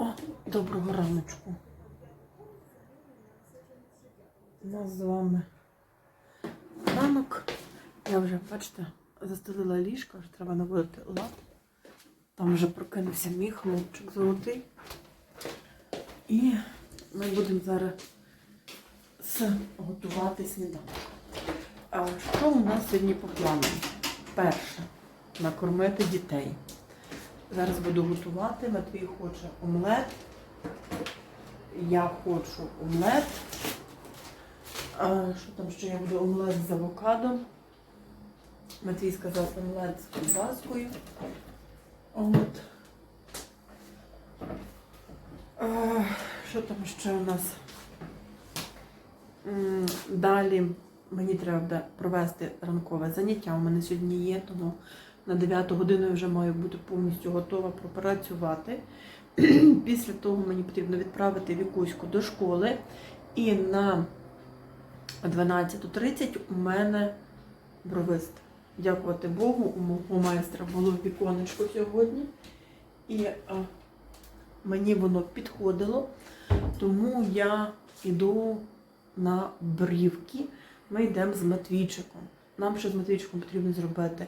О, доброго раночку. У нас з вами ранок. Я вже, бачите, застелила ліжко, вже треба наводити лад. Там вже прокинувся мій хлопчик золотий. І ми будемо зараз готувати сніданок. А що у нас сьогодні по плану? Перше, накормити дітей. Зараз буду готувати. Матвій хоче омлет. Я хочу омлет. А, що там ще я буду омлет з авокадом. Матвій сказав омлет з ковбаскою. От. А, що там ще у нас? Далі мені треба провести ранкове заняття. У мене сьогодні є, тому на 9 годину я вже маю бути повністю готова пропрацювати. Після того мені потрібно відправити Вікуську до школи. І на 12.30 у мене бровист. Дякувати Богу, у мого майстра було віконечко сьогодні. І а, мені воно підходило, тому я йду на брівки. Ми йдемо з Матвійчиком. Нам ще з Матвійчиком потрібно зробити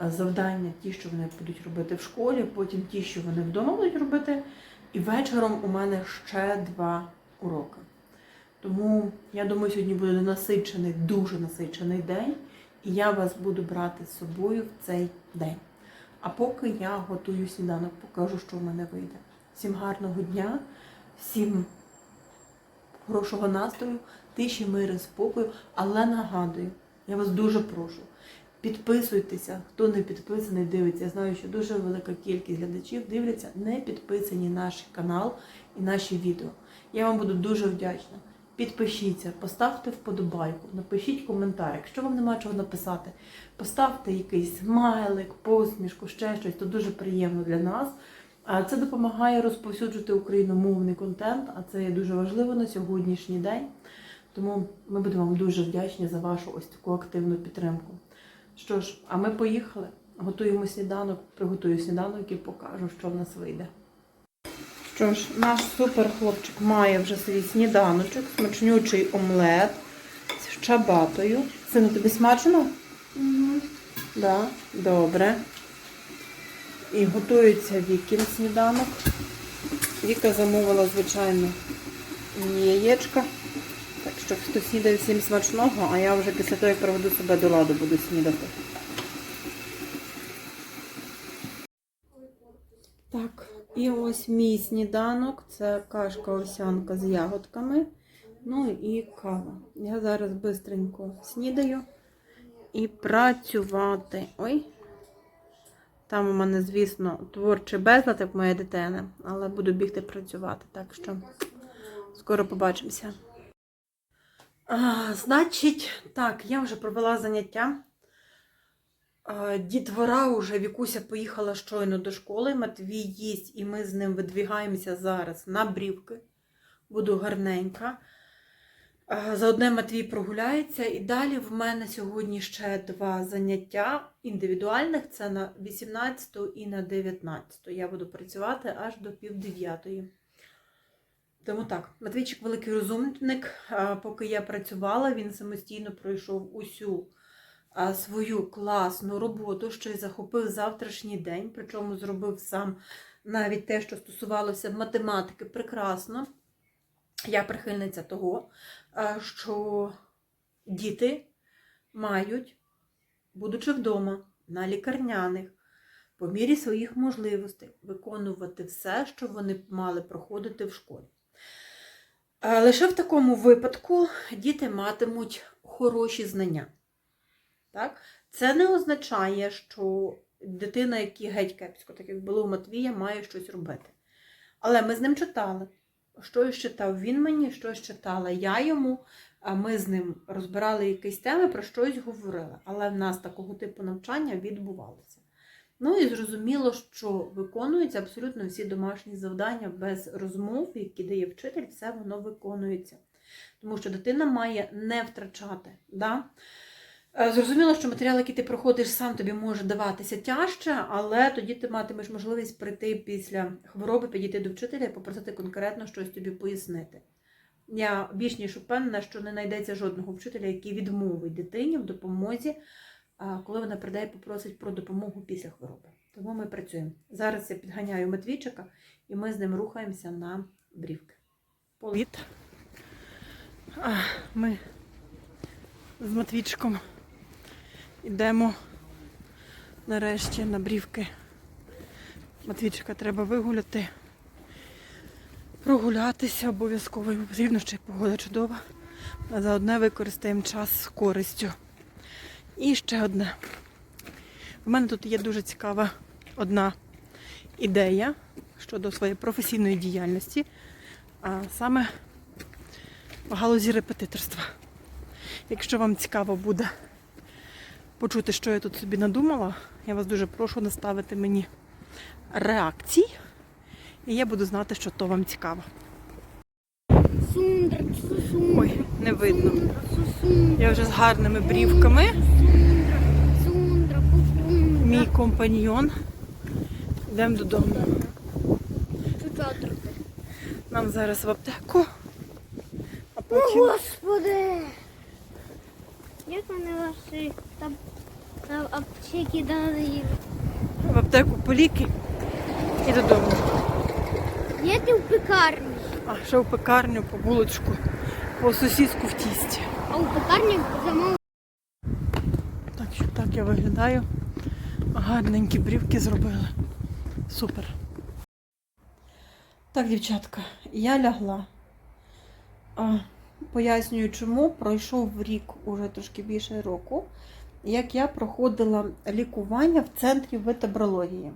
завдання, ті, що вони будуть робити в школі, потім ті, що вони вдома будуть робити. І вечором у мене ще два уроки. Тому я думаю, сьогодні буде насичений, дуже насичений день, і я вас буду брати з собою в цей день. А поки я готую сніданок, покажу, що в мене вийде. Всім гарного дня, всім хорошого настрою, тиші, миру, спокою. Але нагадую, я вас дуже прошу, підписуйтеся, хто не підписаний, дивиться. Я знаю, що дуже велика кількість глядачів дивляться, не підписані наш канал і наші відео. Я вам буду дуже вдячна. Підпишіться, поставте вподобайку, напишіть коментар. Якщо вам нема чого написати, поставте якийсь смайлик, посмішку, ще щось, то дуже приємно для нас. А Це допомагає розповсюджувати україномовний контент, а це є дуже важливо на сьогоднішній день. Тому ми будемо вам дуже вдячні за вашу ось таку активну підтримку. Що ж, а ми поїхали, готуємо сніданок, приготую сніданок і покажу, що в нас вийде. Що ж, наш супер хлопчик має вже свій сніданочок, смачнючий омлет з чабатою. Сину, тобі смачно? Угу. Да, добре. І готується Вікін сніданок. Віка замовила, звичайно, яєчка. Що хто снідає всім смачного, а я вже після того, як проведу себе до ладу, буду снідати. Так, і ось мій сніданок. Це кашка овсянка з ягодками. Ну і кава. Я зараз бистренько снідаю і працювати. Ой. Там у мене, звісно, творчий безлад, як моя дитина, але буду бігти працювати, так що скоро побачимося. Значить, так, я вже провела заняття. Дітвора уже Вікуся поїхала щойно до школи. Матвій їсть, і ми з ним видвігаємося зараз на брівки. Буду гарненька. А, Заодне Матвій прогуляється. І далі в мене сьогодні ще два заняття індивідуальних. Це на 18 і на 19. Я буду працювати аж до півдев'ятої. Тому так, Матвійчик великий розумник. Поки я працювала, він самостійно пройшов усю свою класну роботу, що й захопив завтрашній день, причому зробив сам навіть те, що стосувалося математики, прекрасно. Я прихильниця того, що діти мають, будучи вдома, на лікарняних, по мірі своїх можливостей, виконувати все, що вони мали проходити в школі. Лише в такому випадку діти матимуть хороші знання. Так? Це не означає, що дитина, яка геть кепсько, так як було у Матвія, має щось робити. Але ми з ним читали. Щось читав він мені, щось читала я йому, а ми з ним розбирали якісь теми, про щось говорили. Але в нас такого типу навчання відбувалося. Ну і зрозуміло, що виконуються абсолютно всі домашні завдання без розмов, які дає вчитель, все воно виконується. Тому що дитина має не втрачати. Да? Е, Зрозуміло, що матеріал, який ти проходиш сам, тобі може даватися тяжче, але тоді ти матимеш можливість прийти після хвороби, підійти до вчителя і попросити конкретно щось тобі пояснити. Я більш ніж впевнена, що не знайдеться жодного вчителя, який відмовить дитині в допомозі, коли вона прийде і попросить про допомогу після хвороби. Тому ми працюємо. Зараз я підганяю Матвійчика, і ми з ним рухаємося на брівки. Привіт! Ми з Матвійчиком йдемо нарешті на брівки. Матвійчика треба вигуляти, прогулятися обов'язково. Йому потрібно ще погода чудова. А заодне використаємо час з користю. І ще одне. У мене тут є дуже цікава одна ідея щодо своєї професійної діяльності, а саме в галузі репетиторства. Якщо вам цікаво буде почути, що я тут собі надумала, я вас дуже прошу наставити мені реакцій, і я буду знати, що то вам цікаво. Ой, не видно. Я вже з гарними брівками. Мій компаньйон. Йдемо додому. Нам зараз в аптеку. А О, Господи! Як вони ваші там, там аптеки дали? в аптеку по ліки і додому. Є ти в пекарні, А ще в пекарню по булочку, по сусідську в тісті. а у пекарні замов. Так що так я виглядаю. Гарненькі брівки зробили. Супер. Так, дівчатка, я лягла. А, пояснюю, чому пройшов рік, уже трошки більше року, як я проходила лікування в центрі ветебрології.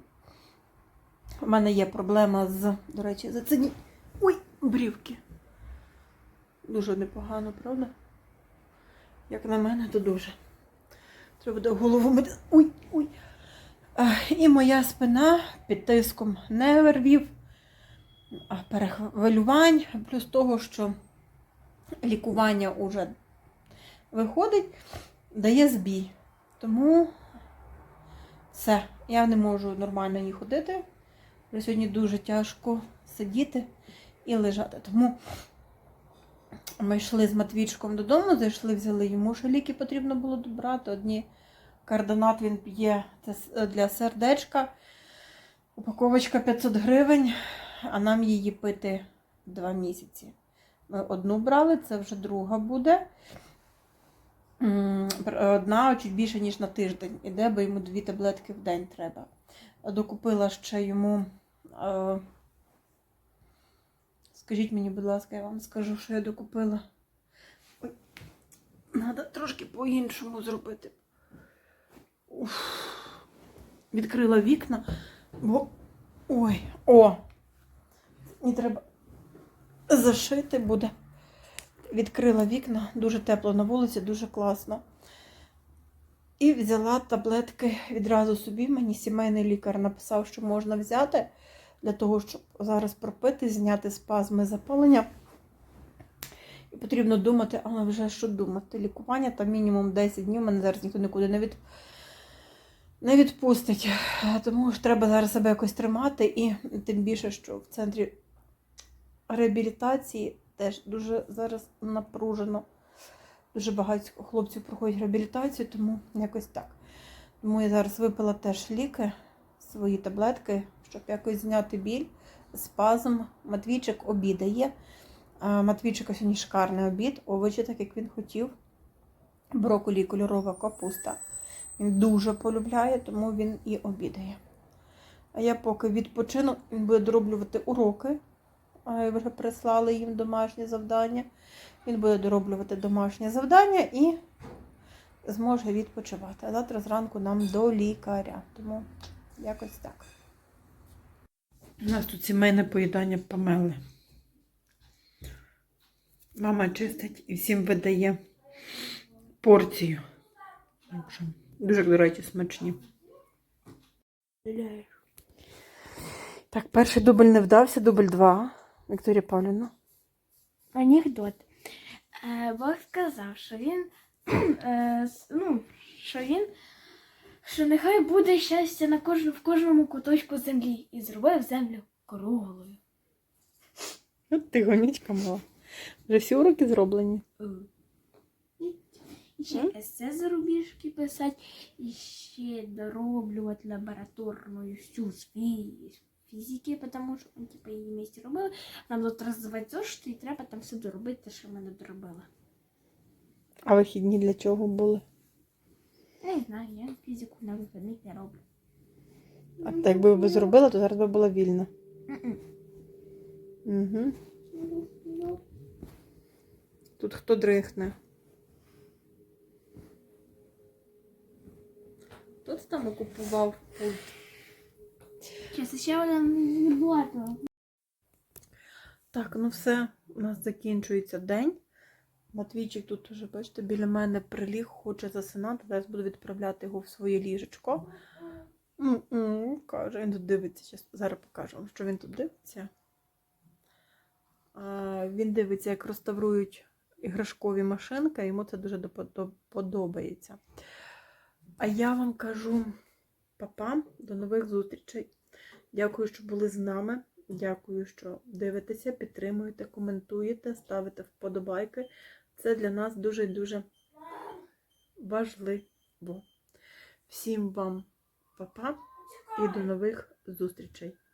У мене є проблема з, до речі, заціні. Ой, брівки. Дуже непогано, правда? Як на мене, то дуже. Треба буде голову мити. Ой, ой. І моя спина під тиском нервів, перехвилювань, плюс того, що лікування вже виходить, дає збій. Тому все, я не можу нормально ні ходити. Вже сьогодні дуже тяжко сидіти і лежати. Тому ми йшли з Матвійчиком додому, зайшли, взяли йому ще ліки потрібно було добрати. Одні кардонат він п'є це для сердечка. Упаковочка 500 гривень, а нам її пити 2 місяці. Ми одну брали, це вже друга буде. Одна чуть більше, ніж на тиждень. Іде, бо йому дві таблетки в день треба. Докупила ще йому. Е, скажіть мені, будь ласка, я вам скажу, що я докупила. Треба трошки по-іншому зробити. Відкрила вікна, бо. Ой, о! Мені треба зашити буде. Відкрила вікна, дуже тепло на вулиці, дуже класно. І взяла таблетки відразу собі. Мені сімейний лікар написав, що можна взяти для того, щоб зараз пропити, зняти спазми запалення. І потрібно думати, але вже що думати? Лікування там мінімум 10 днів, мене зараз ніхто нікуди не від... не відпустить. Тому ж треба зараз себе якось тримати, і тим більше, що в центрі реабілітації теж дуже зараз напружено. Дуже багато хлопців проходять реабілітацію, тому якось так. Тому я зараз випила теж ліки, свої таблетки, щоб якось зняти біль, спазм. Матвійчик обідає. Матвійчика сьогодні шикарний обід, овочі, так як він хотів. Броколі кольорова капуста. Він дуже полюбляє, тому він і обідає. А я поки відпочину, він буде дороблювати уроки. А, Вже прислали їм домашнє завдання. Він буде дороблювати домашнє завдання і зможе відпочивати. А завтра зранку нам до лікаря. Тому якось так. У нас тут сімейне поїдання помели. Мама чистить і всім видає порцію. Так Дуже, до речі, смачні. Так, перший дубль не вдався, дубль два. Вікторія Павлівна. Анекдот. Е, Бог сказав, що він е, ну, що він, що нехай буде щастя на кожну, в кожному куточку землі і зробив землю круглою. От ти гонічка мала. Вже всі уроки зроблені. Ще есе зарубіжки писати, і ще дороблювати лабораторну всю свій фізики, тому що ми типу, її місті робили. Нам тут роздавати зошити, і треба там все доробити, те, що ми не доробили. А вихідні для чого були? Не знаю, я фізику на вихідних не роблю. А так якби ви зробила, то зараз би була вільна. Угу. Тут хто дрихне? Хто це там окупував пульт? Зараз ще один не було. Так, ну все, у нас закінчується день. Матвійчик тут уже, бачите, біля мене приліг, хоче засинати. Зараз буду відправляти його в своє ліжечко. М-м, Каже, він тут дивиться. Щас- Зараз покажу вам, що він тут дивиться. А, Він дивиться, як реставрують іграшкові машинки, йому це дуже подобається. А я вам кажу папа, до нових зустрічей. Дякую, що були з нами. Дякую, що дивитеся, підтримуєте, коментуєте, ставите вподобайки. Це для нас дуже-дуже важливо. Всім вам па-па і до нових зустрічей!